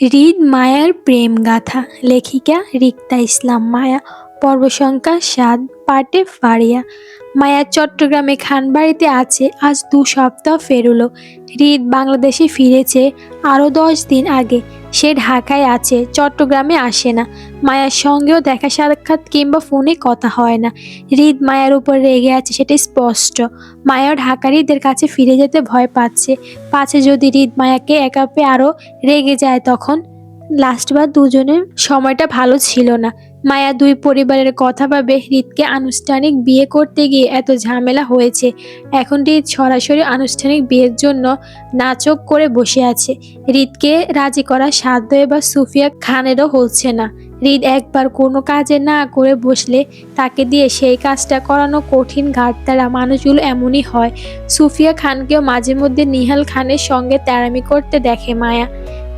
হৃদ মায়ার প্রেম গাথা, লেখিকা রিক্তা ইসলাম মায়া পর্ব সংখ্যা সাত, পাটে ফারিয়া। মায়া চট্টগ্রামে খানবাড়িতে আছে, আজ দু সপ্তাহ ফেরুলো। হৃদ বাংলাদেশে ফিরেছে আরও দশ দিন আগে। সে ঢাকায় আছে, চট্টগ্রামে আসে না। মায়ার সঙ্গেও দেখা সাক্ষাৎ কিংবা ফোনে কথা হয় না। হৃদ মায়ার উপর রেগে আছে সেটা স্পষ্ট। মায়াও ঢাকারিদের কাছে ফিরে যেতে ভয় পাচ্ছে। পাছে যদি হৃদ মায়াকে একাপে আরও রেগে যায়, তখন লাস্টবার দুজনের সময়টা ভালো ছিল না। মায়া দুই পরিবারের কথা ভাবে হৃদকে আনুষ্ঠানিক বিয়ে করতে গিয়ে এত ঝামেলা হয়েছে। এখন হৃদ সরাসরি আনুষ্ঠানিক বিয়ের জন্য নাচক করে বসে আছে। হৃদকে রাজি করা সাধ্য এবার সুফিয়া খানেরও হচ্ছে না। হৃদ একবার কোনো কাজে না করে বসলে তাকে দিয়ে সেই কাজটা করানো কঠিন ঘাট তারা মানুষগুলো এমনই হয়। সুফিয়া খানকেও মাঝে মধ্যে নিহাল খানের সঙ্গে তেরামি করতে দেখে মায়া।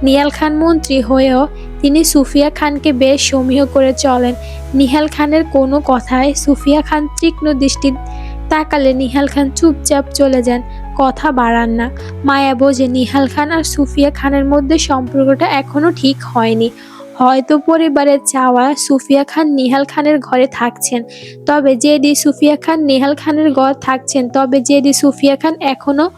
নিহাল খান মন্ত্রী হয়েও তিনি সুফিয়া খানকে বেশ সমীহ করে চলেন। নিহাল খানের কোনো কথায় সুফিয়া খান তীক্ষ্ণ দৃষ্টি তাকালে নিহাল খান চুপচাপ চলে যান, কথা বাড়ান না। মায়া বোঝে নিহাল খান আর সুফিয়া খানের মধ্যে সম্পর্কটা এখনও ঠিক হয়নি। হয়তো পরিবারের চাওয়া সুফিয়া খান নিহাল খানের ঘরে থাকছেন। তবে যেদি সুফিয়া খান নিহাল খানের ঘর থাকছেন, তবে যেদি সুফিয়া খান এখনও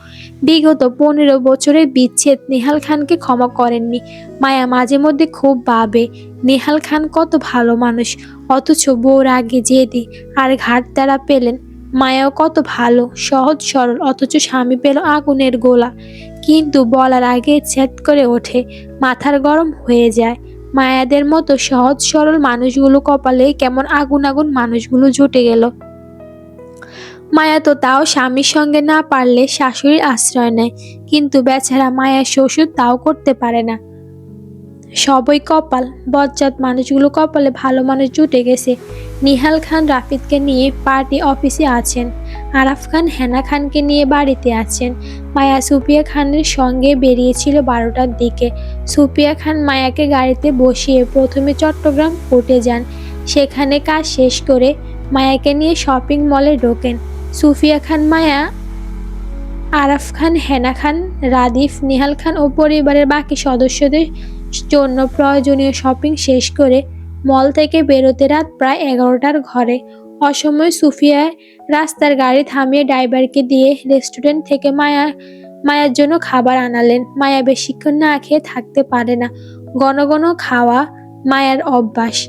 বিগত পনেরো বছরের বিচ্ছেদ নেহাল খানকে ক্ষমা করেননি। মায়া মাঝে মধ্যে খুব ভাবে, নেহাল খান কত ভালো মানুষ, অথচ বউর আগে জেদি আর ঘাট তারা পেলেন, মায়াও কত ভালো, সহজ সরল, অথচ স্বামী পেল আগুনের গোলা। কিন্তু বলার আগে ছেদ করে ওঠে, মাথার গরম হয়ে যায়। মায়াদের মতো সহজ সরল মানুষগুলো কপালে কেমন আগুন আগুন মানুষগুলো জুটে গেল। মায়া তো তাও স্বামীর সঙ্গে না পারলে শাশুড়ির আশ্রয় নেয়, কিন্তু বেচারা মায়ের শ্বশুর তাও করতে পারে না। সবই কপাল, বজ্জাত মানুষগুলো কপালে ভালো মানুষ জুটে গেছে। নিহাল খান রাফিদকে নিয়ে পার্টি অফিসে আছেন, আরাফ খান, হেনা খানকে নিয়ে বাড়িতে আছেন। মায়া সুপিয়া খানের সঙ্গে বেরিয়েছিল বারোটার দিকে। সুপিয়া খান মায়াকে গাড়িতে বসিয়ে প্রথমে চট্টগ্রাম কোর্টে যান। সেখানে কাজ শেষ করে মায়াকে নিয়ে শপিং মলে ঢোকেন। সুফিয়া খান মায়া, আরাফ খান, হেনা খান, রাদিফ, নিহাল খান ও পরিবারের বাকি সদস্যদের জন্য প্রয়োজনীয় শপিং শেষ করে মল থেকে বেরোতে রাত প্রায় এগারোটার ঘরে। অসময়ে সুফিয়া রাস্তার গাড়ি থামিয়ে ড্রাইভারকে দিয়ে রেস্টুরেন্ট থেকে মায়া, মায়ার জন্য খাবার আনালেন। মায়া বেশিক্ষণ না খেয়ে থাকতে পারে না। ঘন ঘন খাওয়া মায়ার অভ্যাস।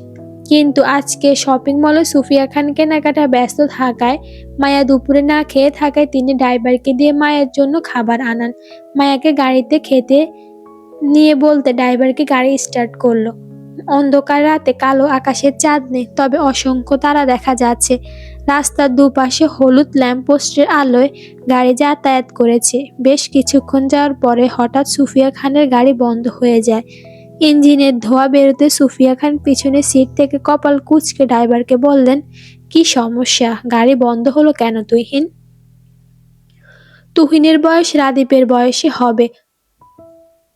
কিন্তু আজকে শপিং মলে সুফিয়া খান কেনাকাটা ব্যস্ত থাকায় মায়া দুপুরে না খেয়ে থাকায় তিনি ড্রাইভারকে দিয়ে মায়ের জন্য খাবার আনান। মায়াকে গাড়িতে খেতে নিয়ে বলতে ড্রাইভারকে গাড়ি স্টার্ট করল। অন্ধকার রাতে কালো আকাশের চাঁদ নেই, তবে অসংখ্য তারা দেখা যাচ্ছে। রাস্তার দুপাশে হলুদ ল্যাম্পপোস্টের আলোয় গাড়ি যাতায়াত করেছে। বেশ কিছুক্ষণ যাওয়ার পরে হঠাৎ সুফিয়া খানের গাড়ি বন্ধ হয়ে যায়। ইঞ্জিনের ধোয়া বেরোতে সুফিয়া খান পিছনে সিট থেকে কপাল কুচকে ড্রাইভারকে বললেন, কি সমস্যা? গাড়ি বন্ধ হলো কেন তুহিন? তুহিনের বয়স রাদীপের বয়সে হবে।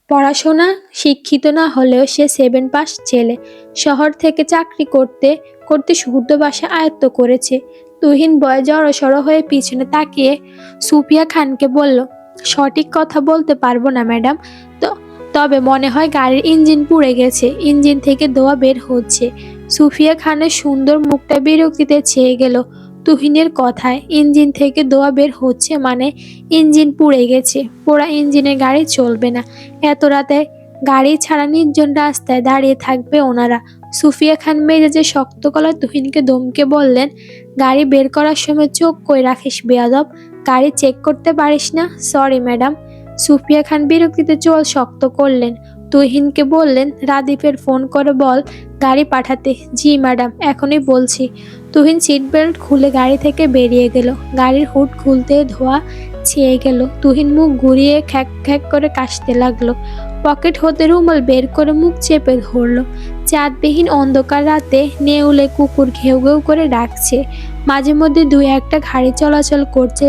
পড়াশোনা শিক্ষিত না হলেও সে সেভেন পাস ছেলে। শহর থেকে চাকরি করতে করতে শুদ্ধ ভাষা আয়ত্ত করেছে। তুহিন বয় জড়সড় হয়ে পিছনে তাকিয়ে সুফিয়া খানকে বলল, সঠিক কথা বলতে পারব না, ম্যাডাম। তবে মনে হয় গাড়ির ইঞ্জিন পুড়ে গেছে। ইঞ্জিন থেকে দোয়া বের হচ্ছে। সুফিয়া খানের সুন্দর মুখটা বিরক্তিতে ছেয়ে গেল তুহিনের কথায়। ইঞ্জিন থেকে দোয়া বের হচ্ছে মানে ইঞ্জিন পুড়ে গেছে। পোড়া ইঞ্জিনের গাড়ি চলবে না। এত রাতে গাড়ি ছাড়া নির্জন রাস্তায় দাঁড়িয়ে থাকবে ওনারা। সুফিয়া খান মেজাজে শক্ত গলায় তুহিনকে দমকে বললেন, গাড়ি বের করার সময় চোখ কই রাখিস বেয়াদব? গাড়ি চেক করতে পারিস না? সরি ম্যাডাম সুফিয়া খান বিরক্তিতে চোল শক্ত করলেন। তুহিনকে বললেন রাদীপের ফোন করে বল, গাড়ি পাঠাতে। জি, ম্যাডাম, এখনই বলছি। তুহিন সিট বেল্ট খুলে গাড়ি থেকে বেরিয়ে গেল। গাড়ির হুড খুলতে ধোয়া ছেয়ে গেল। তুহিন মুখ ঘুরিয়ে খ্যাক খ্যাক করে কাশতে লাগল। পকেট হতে রুমাল বের করে মুখ চেপে ধরলো। চাঁদবিহীন অন্ধকার রাতে নেউলে কুকুর ঘেউ ঘেউ করে ডাকছে। মাঝে মধ্যে দুই একটা গাড়ি চলাচল করছে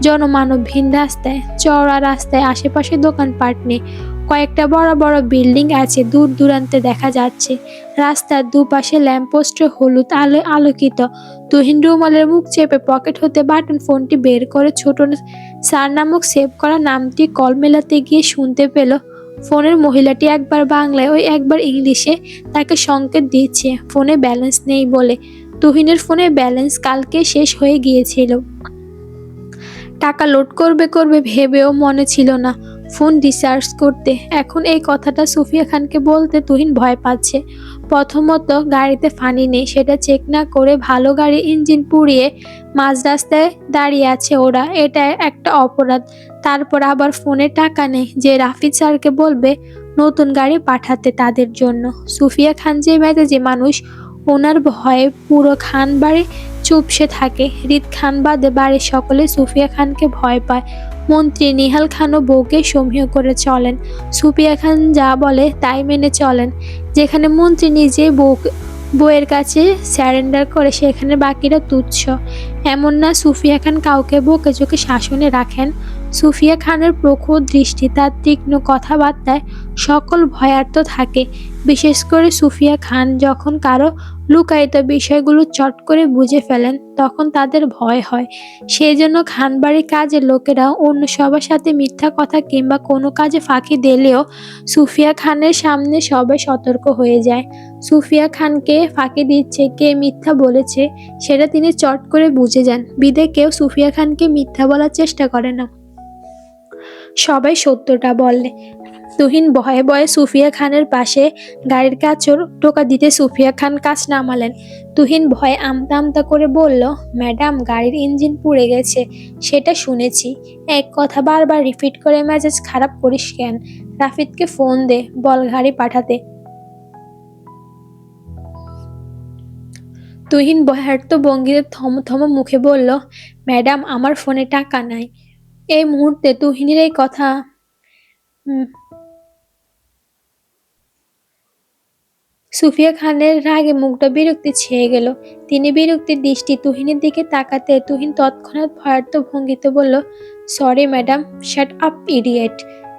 জনমানবহীন রাস্তায়, চওড়া রাস্তায়, আশেপাশে দোকানপাট নেই। কয়েকটা বড় বড় বিল্ডিং আছে, দূর দূরান্তে দেখা যাচ্ছে। রাস্তার দুপাশে ল্যাম্পপোস্টে হলুদ আলো আলোকিত। তুহিন রুমালের মুখ চেপে পকেট হতে বাটন ফোনটি বের করে ছোট স্যার নামক সেভ করা নামটি কল মেলাতে গিয়ে শুনতে পেল ফোনের মহিলাটি একবার বাংলায় ওই একবার ইংলিশে তাকে সংকেত দিয়েছে, ফোনে ব্যালেন্স নেই বলে। তুহিনের ফোনে ব্যালেন্স কালকে শেষ হয়ে গিয়েছিল। টাকা লোড করবে করবে ভেবেও মনে ছিল না ফোন রিচার্জ করতে। এখন এই কথাটা সুফিয়া খানকে বলতে তুহিন ভয় পাচ্ছে। প্রথমত গাড়িতে ফানি নেই, সেটা চেক না করে ভালো গাড়ি ইঞ্জিন পুড়িয়ে মাঝ রাস্তায় দাঁড়িয়ে আছে ওরা। এটা একটা অপরাধ। তারপর আবার ফোনে টাকা নেই, যে রাফিদ স্যারকে বলবে নতুন গাড়ি পাঠাতে তাদের জন্য। সুফিয়া খান যে মেজাজে মানুষ, ওনার ভয়ে পুরো খান বাড়ি চুপসে থাকে। রিত খান বাদে বাড়ির সকলে সুফিয়া খানকে ভয় পায়। মন্ত্রী নিহাল খানও বউকে সমীহ করে চলেন। সুপিয়া খান যা বলে তাই মেনে চলেন। যেখানে মন্ত্রী নিজে বউ বউয়ের কাছে স্যারেন্ডার করে, সেখানে বাকিরা তুচ্ছ। এমন না সুফিয়া খান কাউকে বউকে চোখে শাসনে রাখেন। সুফিয়া খানের প্রখর দৃষ্টি, তার তীক্ষ্ণ কথাবার্তায় সকল ভয়ার্থ থাকে। বিশেষ করে সুফিয়া খান যখন কারও লুকায়িত বিষয়গুলো চট করে বুঝে ফেলেন, তখন তাদের ভয় হয়। সেই জন্য খানবাড়ির কাজের লোকেরা অন্য সবার সাথে মিথ্যা কথা কিংবা কোনো কাজে ফাঁকি দিলেও সুফিয়া খানের সামনে সবাই সতর্ক হয়ে যায়। সুফিয়া খানকে ফাঁকি দিচ্ছে, কে মিথ্যা বলেছে, সেটা তিনি চট করে বুঝে যান। বিদে কেউ সুফিয়া খানকে মিথ্যা বলার চেষ্টা করে না। সবাই সত্যটা বললে। তুহিন ভয়ে ভয়ে সুফিয়া খানের পাশে গাড়ির কাচর টোকা দিতে সুফিয়া খান কাজ নামালেন। তুহিন ভয়ে আমতা আমতা করে বলল, ম্যাডাম, গাড়ির ইঞ্জিন পুড়ে গেছে, সেটা শুনেছি। এক কথা বারবার রিপিট করে মেজাজ খারাপ করিস কেন? রাফিদকে ফোন দে, বল গাড়ি পাঠাতে। তুহিন ভঙ্গিতে থম থম মুখে বলল, ম্যাডাম, আমার ফোনে টাকা নাই। এই মুহূর্তে তুহিনের এই কথা। সুফিয়া খানের রাগে মুখটা বিরক্তি ছেয়ে গেল। তিনি বিরক্তির দৃষ্টি তুহিনের দিকে তাকাতে তুহিন তৎক্ষণাৎ ভয়ার্থ ভঙ্গিতে বলল sorry madam shut up idiot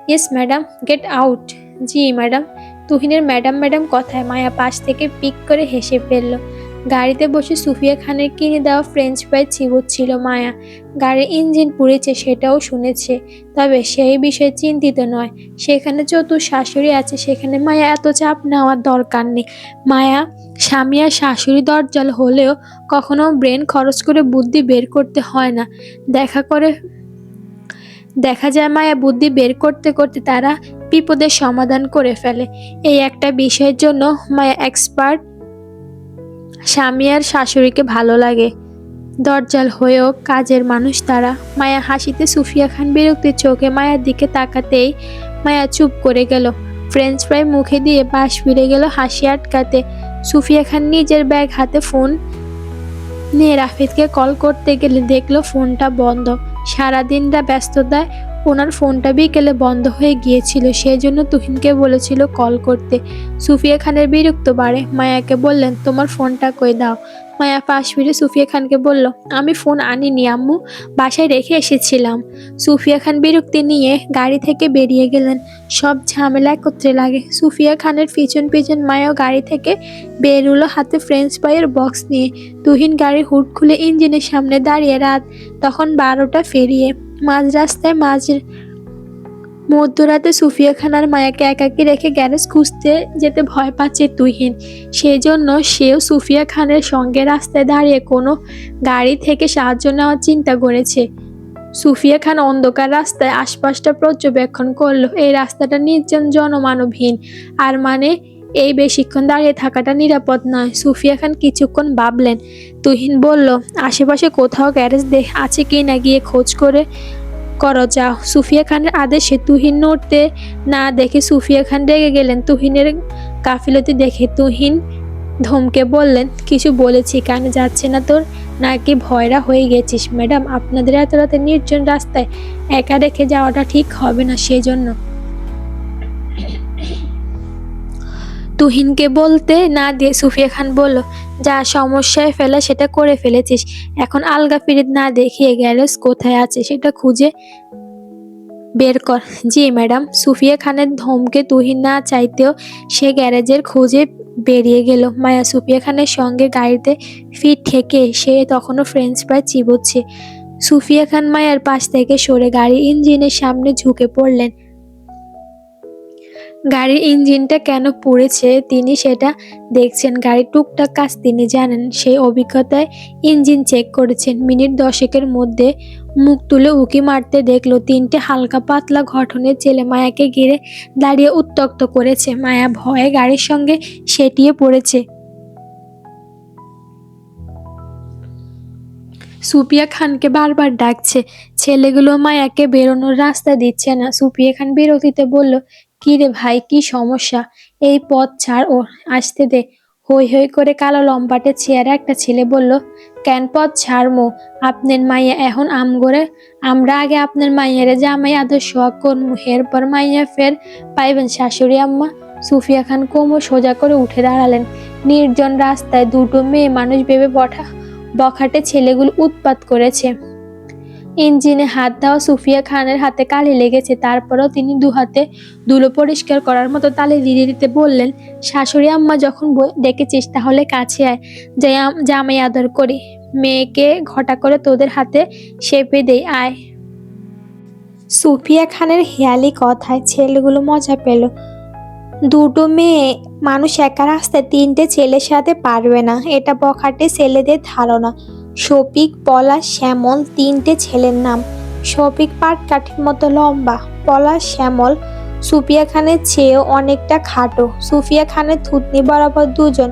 yes madam get out জি ম্যাডাম তুহিনের ম্যাডাম ম্যাডাম কথায় মায়া পাশ থেকে পিক করে হেসে ফেলল। গাড়িতে বসে সুফিয়া খানের কিনে দেওয়া ফ্রেঞ্চ ফ্রাই চিবুচ্ছিল মায়া। গাড়ির ইঞ্জিন পুড়েছে, সেটাও শুনেছে। তবে সেই বিষয়ে চিন্তিত নয়। সেখানে চতুর শাশুড়ি আছে, সেখানে মায়া এত চাপ নেওয়ার দরকার নেই। মায়া, স্বামী আর শাশুড়ি দরজাল হলেও কখনো ব্রেন খরচ করে বুদ্ধি বের করতে হয় না। দেখা করে, দেখা যায় মায়া বুদ্ধি বের করতে করতে তারা বিপদের সমাধান করে ফেলে। এই একটা বিষয়ের জন্য মায়া এক্সপার্ট স্বামী আর শাশুড়িকে ভালো লাগে। দরজাল হয়েও কাজের মানুষ তারা। মায়া হাসিতে সুফিয়া খান বিরক্তির চোখে মায়ার দিকে তাকাতেই মায়া চুপ করে গেল। ফ্রেঞ্চ ফ্রাই মুখে দিয়ে পাশ ফিরে গেল হাসি আটকাতে। সুফিয়া খান নিজের ব্যাগ হাতে ফোন নিয়ে রাফিদকে কল করতে গেলে দেখল ফোনটা বন্ধ। সারাদিনটা ব্যস্ততায় ওনার ফোনটা বিকেলে বন্ধ হয়ে গিয়েছিল সেই জন্য তুহিনকে বলেছিল কল করতে। সুফিয়া খানের বিরক্ত বাড়ে। মায়াকে বললেন, তোমার ফোনটা কই দাও? মায়া পাশ ফিরে সুফিয়া খানকে বলল, আমি ফোন আনিনি, আম্মু। বাসায় রেখে এসেছিলাম। সুফিয়া খান বিরক্তি নিয়ে গাড়ি থেকে বেরিয়ে গেলেন। সব ঝামেলা একত্রে লাগে। সুফিয়া খানের পিছন পিছন মায়াও গাড়ি থেকে বেরুলো হাতে ফ্রেঞ্চ ফ্রাইয়ের বক্স নিয়ে। তুহিন গাড়ির হুট খুলে ইঞ্জিনের সামনে দাঁড়িয়ে রাত তখন বারোটা ফেরিয়ে মাঝ রাস্তায় মাঝ মধ্যরাতে সুফিয়া খান আর মায়াকে একাকি রেখে গ্যারেজ খুঁজতে যেতে ভয় পাচ্ছে তুহিন। সেই জন্য সেও সুফিয়া খানের সঙ্গে রাস্তায় দাঁড়িয়ে কোনো গাড়ি থেকে সাহায্য নেওয়ার চিন্তা করেছে। সুফিয়া খান অন্ধকার রাস্তায় আশপাশটা পর্যবেক্ষণ করল। এই রাস্তাটা নির্জন জনমানবহীন। আর মানে এই বেশিক্ষণ দাঁড়িয়ে থাকাটা নিরাপদ নয়। সুফিয়া খান কিছুক্ষণ ভাবলেন, তুহিন বলল, আশেপাশে কোথাও গ্যারেজ দেখ আছে কি না? গিয়ে খোঁজ করে করো, যাও। সুফিয়া খানের আদেশে তুহিন নড়তে না দেখে সুফিয়া খান রেগে গেলেন। তুহিনের কাফিলতি দেখে তুহিন ধমকে বললেন, কিছু বলেছি, কানে যাচ্ছে না তোর? নাকি ভয়রা হয়ে গেছিস? ম্যাডাম, আপনাদের এত রাতে নির্জন রাস্তায় একা রেখে যাওয়াটা ঠিক হবে না সেই জন্য তুহিনকে বলতে, না দিয়ে সুফিয়া খান বলল, যা সমস্যায় ফেলে সেটা করে ফেলেছিস। এখন আলগা ফিরিত না দেখিয়ে গ্যারেজ কোথায় আছে সেটা খুঁজে বের কর। জি, ম্যাডাম। সুফিয়া খানের ধমকে তুহিন না চাইতেও সে গ্যারেজের খোঁজে বেরিয়ে গেল। মায়া সুফিয়া খানের সঙ্গে গাড়িতে ফিট ঠেকে সে তখনও ফ্রেঞ্চ ফ্রাই চিবোচ্ছে। সুফিয়া খান মায়ার পাশ থেকে সরে গাড়ি ইঞ্জিনের সামনে ঝুঁকে পড়লেন। গাড়ির ইঞ্জিনটা কেন পুড়েছে তিনি সেটা দেখছেন। গাড়ির টুকটাক কাজ তিনি জানেন। সেই অভিজ্ঞতায় ইঞ্জিন চেক করেছেন। মিনিট দশেকের মধ্যে মুখ তুলে উকি মারতে দেখল তিনটে হালকা পাতলা গঠনের ছেলে মায়াকে ঘিরে দাঁড়িয়ে উত্তক্ত করেছে। মায়া ভয়ে গাড়ির সঙ্গে সেটিয়ে পড়েছে। সুপিয়া খানকে বারবার ডাকছে। ছেলেগুলো মায়াকে বেরোনোর রাস্তা দিচ্ছে না। সুপিয়া খান বিরতিতে বলল কি রে ভাই, কি সমস্যা? এই পথ ছাড় ও আসতে দে। হই হই করে কালো লম্বাটে চেয়ারে একটা ছেলে বলল, কেন পথ ছাড়মো আপনার মাইয়া এখন আম আমগরে আমরা আগে আপনার মাইয়ারে জামাই আদর শোয়াক করমু। এরপর মাইয়া ফের পাইবেন শাশুড়ি আম্মা। সুফিয়া খান কোমর সোজা করে উঠে দাঁড়ালেন। নির্জন রাস্তায় দুটো মেয়ে মানুষ ভেবে বঠা বখাটে ছেলেগুলো উৎপাত করেছে। ইঞ্জিনে হাত দেওয়া সুফিয়া খানের হাতে কালি লেগেছে, তারপরেও তিনি দু হাতে ধুলো পরিষ্কার করার মতো তালে দিতে দিতে বললেন, শাশুড়ি আম্মা যখন ডেকেছিস তাহলে কাছে আয় জামাই আদর করি। মেয়েকে ঘটা করে তোদের হাতে সেপে দেই, আয়। সুফিয়া খানের হেয়ালি কথায় ছেলেগুলো মজা পেল। দুটো মেয়ে মানুষ একা রাস্তায় তিনটে ছেলের সাথে পারবে না, এটা বখাটে ছেলেদের ধারণা। শফিক, পলাশ, শ্যামল তিনটে ছেলের নাম। শফিক পাট কাঠির মতো লম্বা, পলাশ, শ্যামল, সুফিয়া খানের চেয়েও অনেকটা খাটো। সুফিয়া খানের থুতনি বরাবর দুজন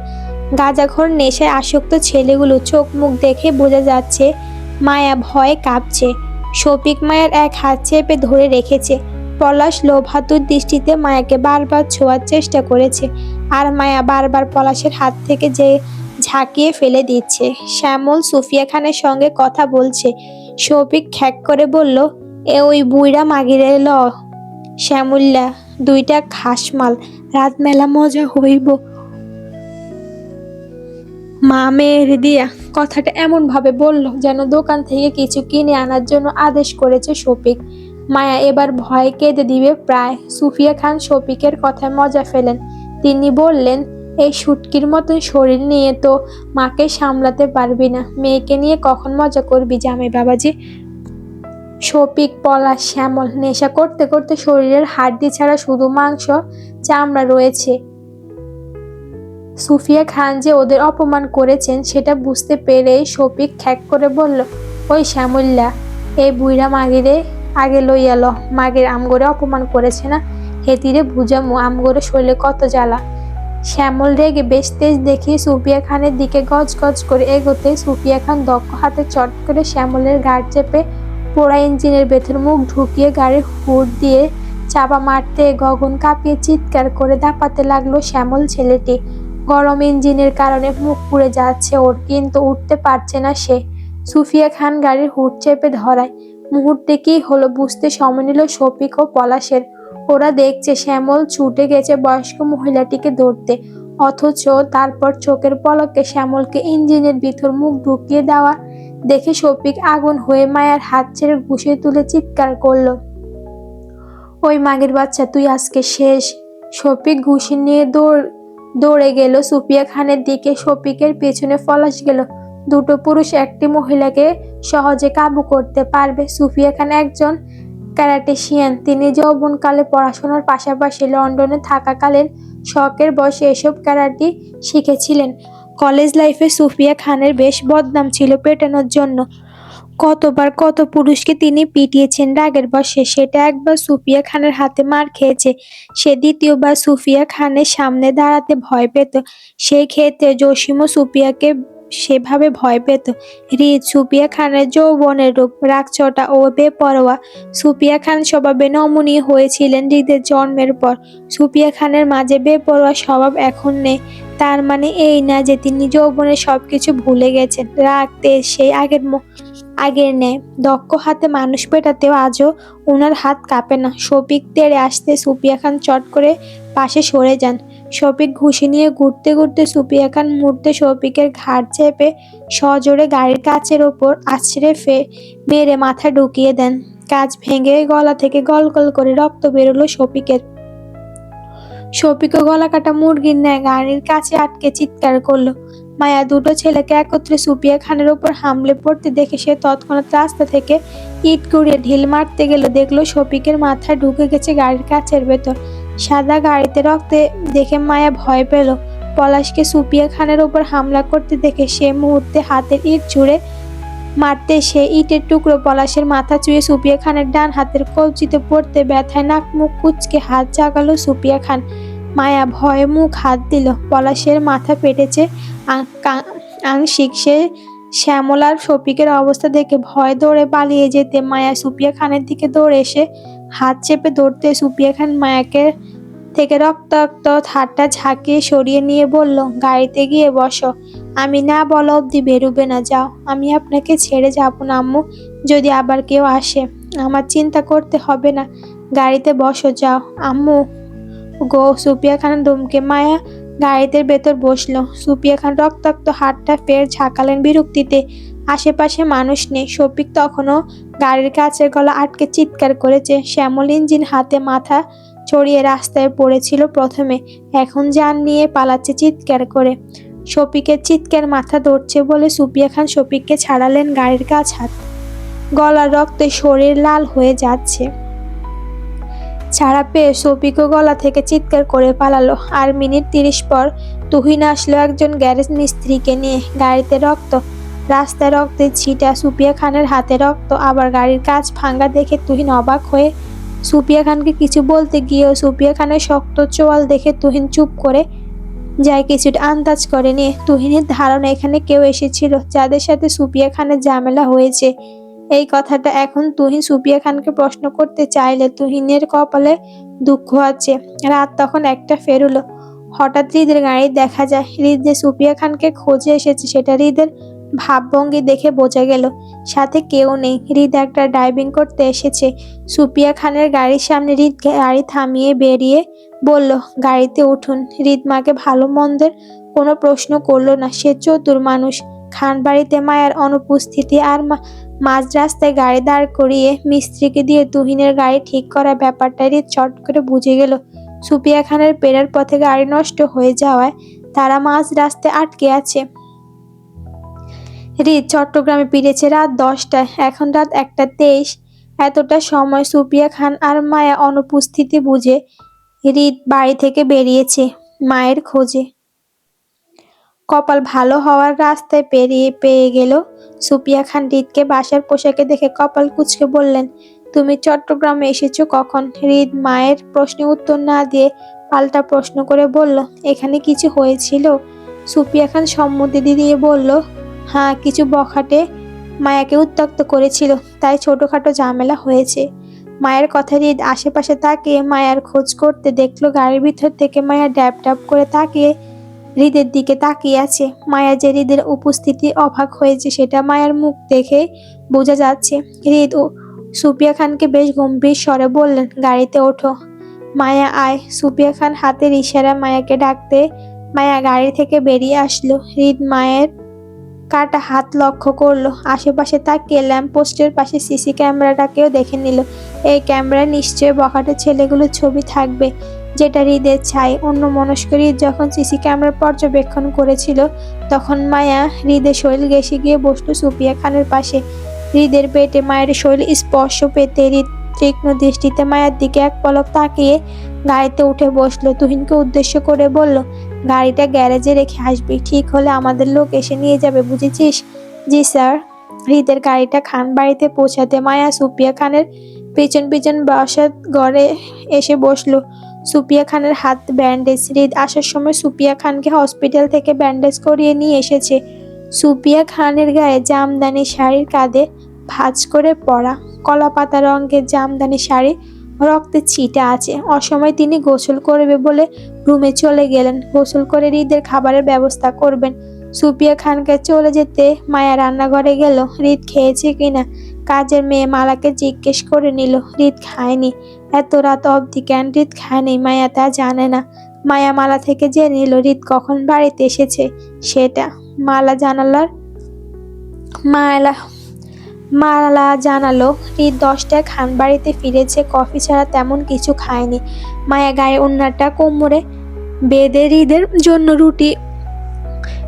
গাঁজাখোর নেশায় আসক্ত ছেলেগুলো চোখ মুখ দেখে বোঝা যাচ্ছে মায়া ভয়ে কাঁপছে। শফিক মায়ের এক হাত চেপে ধরে রেখেছে। পলাশ লোভাতুর দৃষ্টিতে মায়াকে বারবার ছোঁয়ার চেষ্টা করেছে। আর মায়া বারবার পলাশের হাত থেকে যে ঝাঁকিয়ে ফেলে দিচ্ছে। শ্যামল সুফিয়া খানের সঙ্গে কথা বলছে। শফিক খ্যাক করে বলল, এ ওই বুইরা মাগিরে ল। শ্যামুল্লা, দুইটা খাসমাল রাত মেলা মজা হইব। মা মেয়ের দিয়া, কথাটা এমন ভাবে বলল যেন দোকান থেকে কিছু কিনে আনার জন্য আদেশ করেছে শফিক। মায়া এবার ভয় কেঁদে দিবে প্রায়। সুফিয়া খান শফিকের কথায় মজা ফেলেন। তিনি বললেন এই সুটকির মতন শরীর নিয়ে তো মাকে সামলাতে পারবি না। মেয়েকে নিয়ে কখন মজা করবি জামাই বাবাজি? শফিক, পলাশ, শ্যামল নেশা করতে করতে শরীরের হাড্ডি ছাড়া শুধু মাংস, চামড়া রয়েছে। সুফিয়া খান যে ওদের অপমান করেছেন সেটা বুঝতে পেরেই শফিক খ্যাক করে বলল, ওই শ্যামল্লা এই বুইরা মাগিরে আগে লইয়া মাগের আমগরে অপমান করেছে না? হেতিরে বুঝামু, আমগরে শরীরে কত জ্বালা। শ্যামল রেগে বেশ তেজ দেখিয়ে সুফিয়া খানের দিকে গজ গজ করে এগোতে সুফিয়া খান দক্ষ হাতে চট করে শ্যামলের গাড় চেপে পোড়া ইঞ্জিনের ভেতর মুখ ঢুকিয়ে গাড়ির হুড দিয়ে চাপা মারতে গগন কাঁপিয়ে চিৎকার করে দাপাতে লাগল শ্যামল ছেলেটি। গরম ইঞ্জিনের কারণে মুখ পুড়ে যাচ্ছে ওর, কিন্তু উঠতে পারছে না সে। সুফিয়া খান গাড়ির হুড চেপে ধরায়। মুহূর্তে কি হলো বুঝতে সময় নিল শফিক ও পলাশের। ওরা দেখছে শ্যামল ছুটে গেছে বয়স্ক মহিলাটিকে ধরতে, অথচ তারপর চোখের পলকে শ্যামলকে ইঞ্জিনের ভিতর মুখ ঢুকিয়ে দেওয়া দেখে শফিক আগুন হয়ে মায়ের হাত ছেড়ে ঘুষিয়ে তুলে চিৎকার করল, ওই মাগের বাচ্চা, তুই আজকে শেষ। শফিক ঘুষি নিয়ে দৌড়, দৌড়ে গেল সুফিয়া খানের দিকে, শফিকের পেছনে ফলাস গেল, দুটো পুরুষ একটি মহিলাকে সহজে কাবু করতে পারবে, সুফিয়া খান একজন ক্যারাটেশিয়ান তিনি যৌবনকালে পড়াশোনার পাশাপাশি লন্ডনে থাকাকালীন শখের বসে এসব ক্যারাটি শিখেছিলেন। কলেজ লাইফে সুফিয়া খানের বেশ বদনাম ছিল পেটানোর জন্য। কতবার কত পুরুষকে তিনি পিটিয়েছেন রাগের বসে সেটা একবার সুফিয়া খানের হাতে মার খেয়েছে। সে দ্বিতীয়বার সুফিয়া খানের সামনে দাঁড়াতে ভয় পেত। সেই ক্ষেত্রে জসিমও সুফিয়াকে সেভাবে ভয় পেত। রিদ সুফিয়া খানের যৌবনের রূপ, রাগচটা ও বেপরোয়া। সুফিয়া খান স্বভাবে নমনীয় হয়েছিলেন হৃদের জন্মের পর। সুফিয়া খানের মাঝে বেপরোয়া স্বভাব এখন নেই। তার মানে এই না যে তিনি যৌবনে সবকিছু ভুলে গেছেন। রাগতে সেই আগের আগের ন্যায়। দক্ষ হাতে মানুষ পেটাতেও আজও ওনার হাত কাঁপে না। শফিক তেড়ে আসতে সুপিয়া খান চট করে পাশে সরে যান। শফিক ঘুষি নিয়ে ঘুরতে ঘুরতে সুপিয়া খান মুহূর্তে শফিকের ঘাড় চেপে সজোরে গাড়ির কাচের ওপর আছড়ে ফে মেরে মাথা ঢুকিয়ে দেন। কাজ ভেঙে গলা থেকে গল গল করে রক্ত বেরোলো শফিকের। শফিকও গলা কাটা মুরগির ন্যায় গাড়ির কাছে আটকে চিৎকার করল। মায়া দুটো ছেলেকে একত্রে সুপিয়া খানের ওপর হামলে পড়তে দেখে সে তৎক্ষণাৎ রাস্তা থেকে ইট কুড়িয়ে ঢিল মারতে গেল। দেখল শফিকের মাথায় ঢুকে গেছে গাড়ির কাছের ভেতর। সাদা গাড়িতে রক্তে দেখে মায়া ভয় পেল। পলাশকে সুপিয়া খানের ওপর হামলা করতে দেখে সে মুহূর্তে হাতের ইট ছুঁড়ে মারতে সে ইটের টুকরো পলাশের মাথা চুয়ে সুপিয়া খানের ডান হাতের কবজিতে পড়তে ব্যথায় নাক মুখ কুচকে হাত জাগালো সুপিয়া খান। মায়া ভয়ে মুখ হাত দিল। পলাশের মাথা পেটেছে আংশিক। সে শ্যামলার শফিকের অবস্থা দেখে ভয় দৌড়ে পালিয়ে যেতে মায়া সুপিয়া খানের দিকে দৌড়ে এসে হাত চেপে ধরতে সুপিয়া খান মায়াকে থেকে রক্তাক্ত হাতটা ঝাঁকিয়ে সরিয়ে নিয়ে বলল, গাড়িতে গিয়ে বসো। আমি না বলা অবধি বেরুবে না, যাও। আমি আপনাকে ছেড়ে যাব না, আম্মু। যদি আবার কেউ আসে, আমার চিন্তা করতে হবে না। গাড়িতে বসো, যাও। আম্মু, গো। সুপিয়া খান দমকে মায়া গাড়িতে ভেতর বসল। সুপিয়া খান রক্তাক্ত হাতটা ফের ঝাঁকালেন বিরক্তিতে। আশেপাশে মানুষ নেই। শফিক তখনও গাড়ির কাছের গলা আটকে চিৎকার করেছে। শ্যামল ইঞ্জিন হাতে মাথা ছড়িয়ে রাস্তায় পড়েছিল প্রথমে। এখন যান নিয়ে পালাচ্ছে চিৎকার করে। শফিকের চিৎকার মাথা ধরছে বলে সুপিয়া খান শফিককে ছাড়ালেন গাড়ির কাছ হাত। গলার রক্তে শরীর লাল হয়ে যাচ্ছে। ছাড়া পেয়ে শফিকও গলা থেকে চিৎকার করে পালালো। আর মিনিট তিরিশ পর তুহিন আসলো একজন গ্যারেজ মিস্ত্রিকে নিয়ে। গাড়িতে রক্ত রাস্তায় রক্তের ছিটা সুপিয়া খানের হাতে রক্ত, আবার গাড়ির কাজ ভাঙ্গা দেখে তুহিন অবাক হয়ে সুপিয়া খানকে কিছু বলতে গিয়েও সুপিয়া খানের শক্ত চোয়াল দেখে তুহিন চুপ করে যায়, কিছুটা আন্দাজ করে নিয়ে। তুহিনের ধারণা, এখানে কেউ এসেছিল যাদের সাথে সুপিয়া খানের ঝামেলা হয়েছে। এই কথাটা এখন তুহিন সুপিয়া খানকে প্রশ্ন করতে চাইলে তুহিনের কপালে দুঃখ আছে। রাত তখন একটা ফেরুলো হঠাৎ হৃদের গাড়ি দেখা যায়। হৃদ যে সুপিয়া খানকে খোঁজে এসেছে। সেটা হৃদের ভাবভঙ্গি দেখে বোঝা গেল, সাথে কেউ নেই। হৃদ একটা ড্রাইভিং করতে এসেছে। সুপিয়া খানের গাড়ির সামনে হৃদ গাড়ি থামিয়ে বেরিয়ে বলল, গাড়িতে উঠুন। হৃদ মাকে ভালো মন্দের কোনো প্রশ্ন করল না। সে চতুর মানুষ। খান বাড়িতে মায়ের অনুপস্থিতি আর মাঝ রাস্তায় গাড়ি দাঁড় করিয়ে মিস্ত্রিকে দিয়ে তুহিনের গাড়ি ঠিক করার ব্যাপারটা হৃদ চট করে বুঝে গেল। সুপিয়া খানের পেরার পথে গাড়ি নষ্ট হয়ে যাওয়ায় তারা মাঝ রাস্তায় আটকে আছে। হৃদ চট্টগ্রামে ফিরেছে রাত দশটায় এখন রাত একটা তেইশ। এতটা সময় সুপিয়া খান আর মায়া অনুপস্থিতি বুঝে হৃদ বাড়ি থেকে বেরিয়েছে মায়ের খোঁজে। কপাল ভালো হওয়ার রাস্তায় পেরিয়ে পেয়ে গেল সুপিয়া খান হৃদকে বাসার পোশাকে দেখে কপাল কুচকে বললেন, তুমি চট্টগ্রামে এসেছ কখন? হৃদ মায়ের প্রশ্নে উত্তর না দিয়ে পাল্টা প্রশ্ন করে বলল, এখানে কিছু হয়েছিল? সুপিয়া খান সম্মতি দিয়ে বলল হ্যাঁ কিছু বখাটে মায়াকে উত্তক্ত করেছিল। তাই ছোটোখাটো ঝামেলা হয়েছে। মায়ের কথা হৃদ আশেপাশে তাকিয়ে মায়ার খোঁজ করতে দেখল গাড়ির ভিতর থেকে মায়া ড্যাব ড্যাব করে তাকিয়ে হৃদের দিকে তাকিয়ে আছে। মায়া যে হৃদের উপস্থিতি অবাক হয়েছে, সেটা মায়ার মুখ দেখে বোঝা যাচ্ছে। হৃদ ও সুপিয়া খানকে বেশ গম্ভীর স্বরে বললেন, গাড়িতে ওঠো। মায়া আয়, সুপিয়া খান হাতের ইশারা মায়াকে ডাকতে, মায়া গাড়ি থেকে বেরিয়ে আসলো। হৃদ মায়ের কাটা হাত লক্ষ্য করল। আশেপাশে তাকিয়ে ল্যাম্প পোস্টের পাশে সিসি ক্যামেরাটাকেও দেখে নিল। এই ক্যামেরায় নিশ্চয়ই বখাটে ছেলেগুলোর ছবি থাকবে, যেটা হৃদের ছাই। অন্য মনস্ক হৃদ যখন সিসি ক্যামেরা পর্যবেক্ষণ করেছিল, তখন মায়া হৃদের শরীর গেসে গিয়ে বসল সুপিয়া খানের পাশে। হৃদের পেটে মায়ের শরীর স্পর্শ পেতে হৃদ তীক্ষ্ণ দৃষ্টিতে মায়ের দিকে এক পলক তাকিয়ে গাড়িতে উঠে বসল। তুহিনকে উদ্দেশ্য করে বলল গাড়িটা গ্যারেজে রেখে আসবি। ঠিক হলে আমাদের লোক এসে নিয়ে যাবে, বুঝেছিস? জি, স্যার। হৃদের গাড়িটা খান বাড়িতে পৌঁছাতে মায়া সুপিয়া খানের পিছন পিছন বাসাত ঘরে এসে বসল। সুপিয়া খানের হাত ব্যান্ডেজ। হৃদ আসার সময় সুপিয়া খানকে হসপিটাল থেকে ব্যান্ডেজ করিয়ে নিয়ে এসেছে। সুপিয়া খানের গায়ে জামদানি শাড়ির কাঁধে ভাঁজ করে পরা কলা পাতা রঙের জামদানি শাড়ি রক্তে ছিটা আছে। অসময় তিনি গোসল করবে বলে রুমে চলে গেলেন। গোসল করে হৃদের খাবারের ব্যবস্থা করবেন। সুপিয়া খানকে চলে যেতে মায়া রান্নাঘরে গেল। হৃদ খেয়েছে কিনা কাজের মেয়ে মালাকে জিজ্ঞেস করে নিল। হৃদ খায়নি। এত রাত অবধি কেন হৃদ খায়নি মায়া তা জানে না। মায়া মালা থেকে জেনে নিল, হৃদ কখন বাড়িতে এসেছে সেটা। মালা জানালার, মালা মালা জানালো হৃদ দশটায় খান বাড়িতে ফিরেছে কফি ছাড়া তেমন কিছু খায়নি। মায়া গায়ে অন্যটা কোমরে বেদে হৃদের জন্য রুটি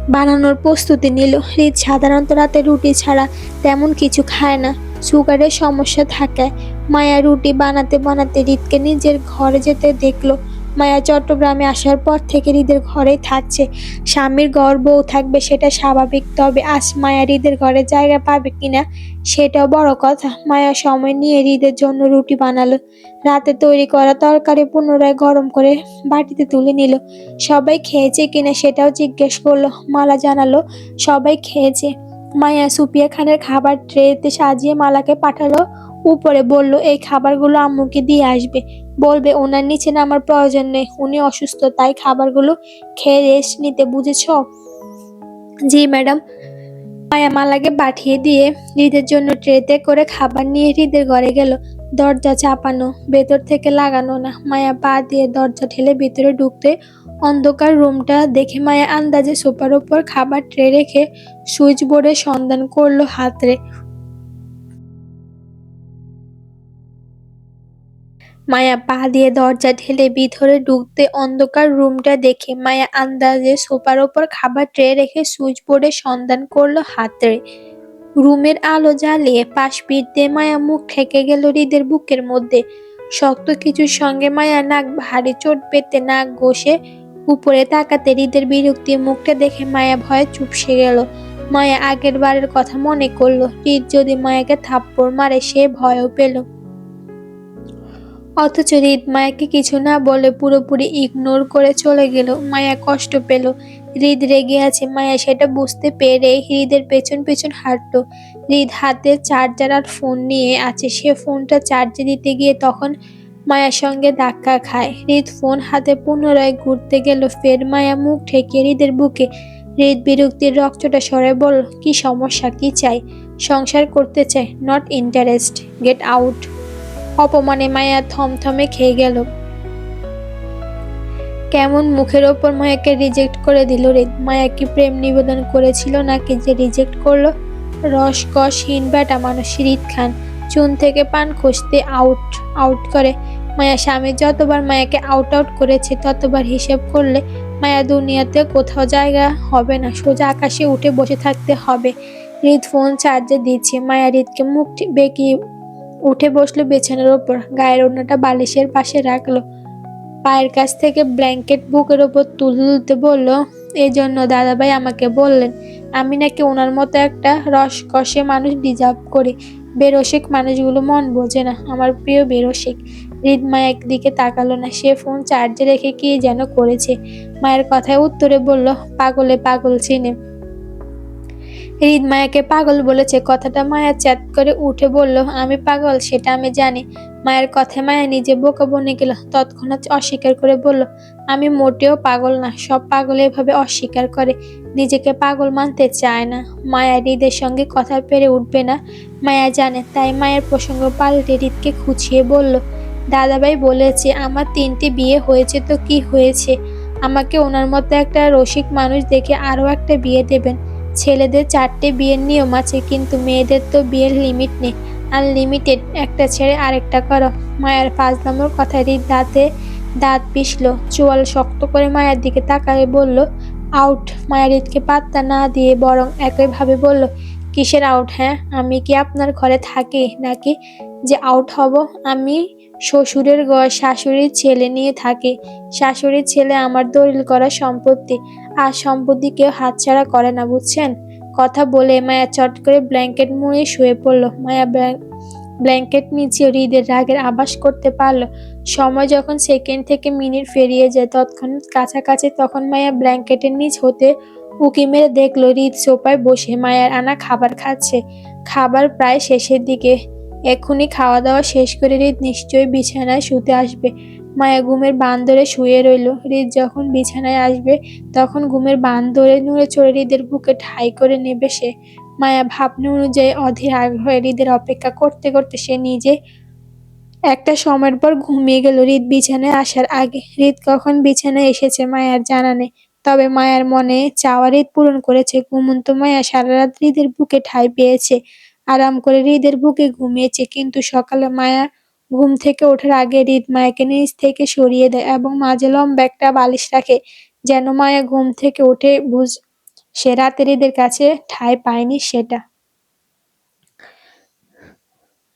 বানানোর প্রস্তুতি নিল। হৃদ সাধারণত রাতে রুটি ছাড়া তেমন কিছু খায় না, সুগারের সমস্যা থাকায়। মায়া রুটি বানাতে বানাতে হৃদকে নিজের ঘরে যেতে দেখল। মায়া চট্টগ্রামে আসার পর থেকে হৃদের ঘরেই থাকছে। স্বামীর ঘর বউ থাকবে, সেটা স্বাভাবিক। তবে আজ মায়া হৃদের ঘরে জায়গা পাবে কিনা, সেটাও বড় কথা। মায়া সময় নিয়ে হৃদের জন্য রুটি বানালো। রাতে তৈরি করা তরকারি পুনরায় গরম করে বাটিতে তুলে নিল। সবাই খেয়েছে কিনা সেটাও জিজ্ঞেস করল। মালা জানালো, সবাই খেয়েছে। মায়া সুপিয়া খানের খাবার ট্রেতে সাজিয়ে মালাকে পাঠালো, উপরে বলল, এই খাবারগুলো আম্মুকে দিয়ে আসবে। বলবে, ওনার নিচে নামার প্রয়োজন নেই, উনি অসুস্থ, তাই খাবারগুলো খেয়ে রেস্ট নিতে বুঝেছ? জি, ম্যাডাম। মায়া মালাকে পাঠিয়ে দিয়ে হৃদের জন্য ট্রেতে করে খাবার নিয়ে হৃদের ঘরে গেল। দরজা চাপানো, ভেতর থেকে লাগানো না। মায়া পা দিয়ে দরজা ঠেলে ভিতরে ঢুকতে অন্ধকার রুমটা দেখে মায়া আন্দাজে সোফার ওপর খাবার ট্রে রেখে সুইচ বোর্ডের সন্ধান করল হাতরে। মায়া পা দিয়ে দরজা ঠেলে ভিতরে ঢুকতে অন্ধকার রুমটা দেখে মায়া আন্দাজে সোফার ওপর খাবার ট্রে রেখে সুইচ বোর্ডে সন্ধান করল হাতে। রুমের আলো জ্বালিয়ে পাশ পিঠ দিয়ে মায়া মুখ ঠেকে গেল হৃদের বুকের মধ্যে। শক্ত কিছুর সঙ্গে মায়া নাক ভারী চোট পেতে নাক ঘষে উপরে তাকাতে হৃদের বিরক্তি মুখটা দেখে মায়া ভয়ে চুপসে গেল। মায়া আগের বারের কথা মনে করল, হৃদ যদি মায়াকে থাপ্পড় মারে সে ভয়ও পেল। অথচ হৃদ মায়াকে কিছু না বলে পুরোপুরি ইগনোর করে চলে গেল। মায়া কষ্ট পেল। হৃদ রেগে আছে। মায়া সেটা বুঝতে পেরে হৃদের পেছন পেছন হাঁটলো। হৃদ হাতে চার্জার আর ফোন নিয়ে আছে। সে ফোনটা চার্জে দিতে গিয়ে তখন মায়ার সঙ্গে ধাক্কা খায়। হৃদ ফোন হাতে পুনরায় ঘুরতে গেল। ফের মায়া মুখ ঠেকে হৃদের বুকে। হৃদ বিরক্তির রক্তটা সরে বল কি সমস্যা? কি চাই? সংসার করতে চাই? নট ইন্টারেস্ট গেট আউট অপমানে মায়া থমথমে খেয়ে গেল। কেমন মুখের ওপর মায়াকে রিজেক্ট করে দিল রে? মায়া কি প্রেম নিবেদন করেছিল নাকি যে রিজেক্ট করল? রসকসহীন বেটা মানুষ রিদ খান, চুন থেকে পান খুঁজতে আউট আউট করে। মায়া স্বামী যতবার মায়াকে আউট আউট করেছে, ততবার হিসেব করলে মায়া দুনিয়াতে কোথাও জায়গা হবে না, সোজা আকাশে উঠে বসে থাকতে হবে। হৃদ ফোন চার্জে দিচ্ছে, মায়া হৃদকে মুখ বেঁকিয়ে উঠে বসল বিছানার ওপর। গায়ের ওড়নাটা বালিশের পাশে রাখল। পায়ের কাছ থেকে ব্ল্যাঙ্কেট বুকের ওপর তুলতে বলল এই জন্য দাদাভাই আমাকে বললেন, আমি নাকি ওনার মতো একটা রস কষে মানুষ ডিজার্ভ করি। বেরসিক মানুষগুলো মন বোঝে না, আমার প্রিয় বেরসিক। হৃদ মায়া একদিকে তাকালো না, সে ফোন চার্জে রেখে কি যেন করেছে। মায়ের কথায় উত্তরে বলল, পাগলে পাগল চিনে হৃদ মায়াকে পাগল বলেছে, কথাটা মায়া চ্যাত করে উঠে বলল, আমি পাগল, সেটা আমি জানি। মায়ের কথায় মায়া নিজে বোকা বনে গেল, তৎক্ষণাৎ অস্বীকার করে বলল, আমি মোটেও পাগল না, সব পাগল এভাবে অস্বীকার করে, নিজেকে পাগল মানতে চায় না। মায়া হৃদের সঙ্গে কথা পেরে উঠবে না, মায়া জানে, তাই মায়ের প্রসঙ্গ পাল্টে হৃদকে খুঁচিয়ে বলল, দাদাভাই বলেছে, আমার তিনটি বিয়ে হয়েছে তো কি হয়েছে? আমাকে ওনার মতো একটা রসিক মানুষ দেখে আরও একটা বিয়ে দেবেন। ছেলেদের চারটে বিয়ের নিয়ম আছে, কিন্তু মেয়েদের তো বিয়ের লিমিট নেই। আনলিমিটেড একটা ছেড়ে আরেকটা করো। মায়ের পাঁচ নম্বর কথা হৃদ দাঁতে দাঁত পিষল। চুয়াল শক্ত করে মায়ের দিকে তাকায় বলল আউট মায়ের ঈদকে পাত্তা না দিয়ে বরং একইভাবে বলল কিসের আউট হ্যাঁ? আমি কি আপনার ঘরে থাকি নাকি যে আউট হব? আমি শ্বশুরের ঘর শাশুড়ির ছেলে নিয়ে থাকি। শাশুড়ির ছেলে আমার দলিল করা সম্পত্তি। আর সম্পত্তি কেউ হাতছাড়া করে না, বুঝছেন? কথা বলে মায়া চট করে ব্ল্যাঙ্কেট মুড়ে শুয়ে পড়ল। মায়া ব্ল্যাঙ্কেট নিচে হৃদের রাগের আবাস করতে পারল। সময় যখন সেকেন্ড থেকে মিনিট ফেরিয়ে যায়, তৎক্ষণাৎ কাছাকাছি, তখন মায়া ব্ল্যাঙ্কেটের নিচ হতে উকি মেরে দেখল, হৃদ সোফায় বসে মায়ার আনা খাবার খাচ্ছে। খাবার প্রায় শেষের দিকে। এক্ষুনি খাওয়া দাওয়া শেষ করে হৃদ নিশ্চয়ই বিছানায় শুতে আসবে। মায়া ঘুমের বান ধরে শুয়ে রইল। হৃদ যখন বিছানায় আসবে, তখন ঘুমের বান ধরে নুড়ে চড়ে হৃদের বুকে ঠাই করে নেবে সে। মায়া ভাবনা অনুযায়ী অধীর আগ্রহে হৃদের অপেক্ষা করতে করতে সে নিজে একটা সময়ের পর ঘুমিয়ে গেল হৃদ বিছানায় আসার আগে। হৃদ কখন বিছানায় এসেছে মায়ার জানা নেই। তবে মায়ার মনে চাওয়ার ঈদ পূরণ করেছে। ঘুমন্ত মায়া সারা রাত হৃদের বুকে ঠাই পেয়েছে। আরাম করে হৃদের বুকে ঘুমিয়েছে। কিন্তু সকালে মায়া ঘুম থেকে ওঠার আগে হৃদ মায়াকে নিচ থেকে সরিয়ে দেয় এবং মাঝে লম্বা একটা বালিশ রাখে যেন মায়া ঘুম থেকে উঠে বুঝ সে রাতে হৃদের কাছে ঠাঁই পায়নি সেটা।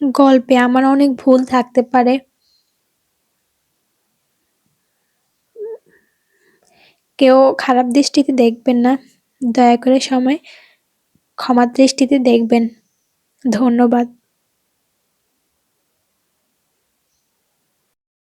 গল্পে আমার অনেক ভুল থাকতে পারে। কেউ খারাপ দৃষ্টিতে দেখবেন না। দয়া করে সময় ক্ষমা দৃষ্টিতে দেখবেন। ধন্যবাদ।